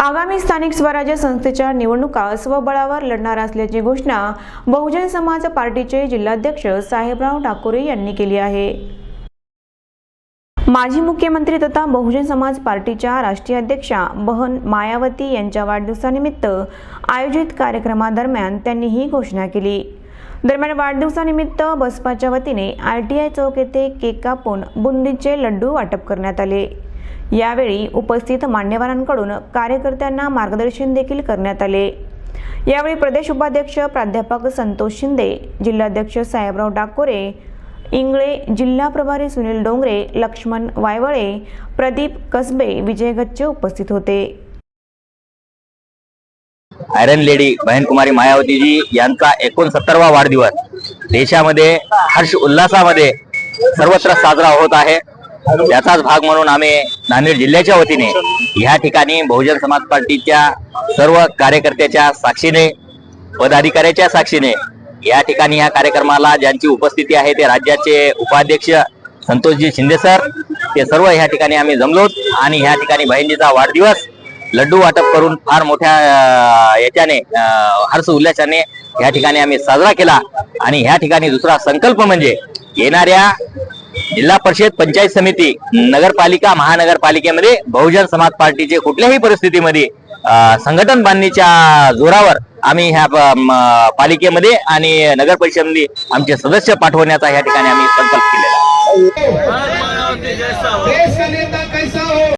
आगामी स्थानिक स्वराज्य संस्थेच्या निवडणुका स्वबळावर लढणार असल्याची घोषणा बहुजन समाज पार्टीचे जिल्हाध्यक्ष साहेबराव ठाकुरे यांनी केली आहे. माजी मुख्यमंत्री तथा बहुजन समाज पार्टीच्या राष्ट्रीय अध्यक्षा बहन मायावती यांच्या वाढदिवसानिमित्त आयोजित कार्यक्रमादरम्यान त्यांनी ही घोषणा केली. दरम्यान वाढदिवसानिमित्त बसपाच्या वतीने आय टी आय चौक येथे केक कापून बुंदीचे लड्डू वाटप करण्यात आले. यावेळी उपस्थित मान्यवरांकडून कार्यकर्त्यांना मार्गदर्शन देखील करण्यात आले. यावेळी प्रदेश उपाध्यक्ष प्राध्यापक संतोष शिंदे जिल्हाध्यक्ष साहेबराव डाकोरे इंगळे जिल्हा प्रभारी सुनील डोंगरे लक्ष्मण वायवळे प्रदीप कसबे विजय गच्च उपस्थित होते. आयरन लेडी बहनकुमारी मायावतीजी यांचा एकोणसत्तरवा वाढदिवस. देशामध्ये हर्ष उल्हासामध्ये सर्वत्र साजरा होत आहे. त्याचाच भाग म्हणून आम्ही नांदेड जिल्ह्याच्या वतीने ह्या ठिकाणी बहुजन समाज पार्टीच्या सर्व कार्यकर्त्याच्या साक्षीने पदाधिकाऱ्याच्या साक्षीने या ठिकाणी या कार्यक्रमाला ज्यांची उपस्थिती आहे ते राज्याचे उपाध्यक्ष संतोषजी शिंदे सर ते सर्व ह्या ठिकाणी आम्ही जमलोत आणि ह्या ठिकाणी बहिणीचा वाढदिवस लड्डू वाटप करून फार मोठ्या याच्याने हर्ष उल्हासाने या ठिकाणी आम्ही साजरा केला. आणि ह्या ठिकाणी दुसरा संकल्प म्हणजे येणाऱ्या जिल्हा परिषद पंचायत समिती नगरपालिका महानगरपालिकेमध्ये बहुजन समाज पार्टीचे कुठल्याही परिस्थितीमध्ये अं, संघटन बांधणीच्या जोरावर आम्ही ह्या पालिकेमध्ये आणि नगर परिषदेमध्ये आमचे सदस्य पाठवण्याचा या ठिकाणी आम्ही संकल्प केलेला आहे.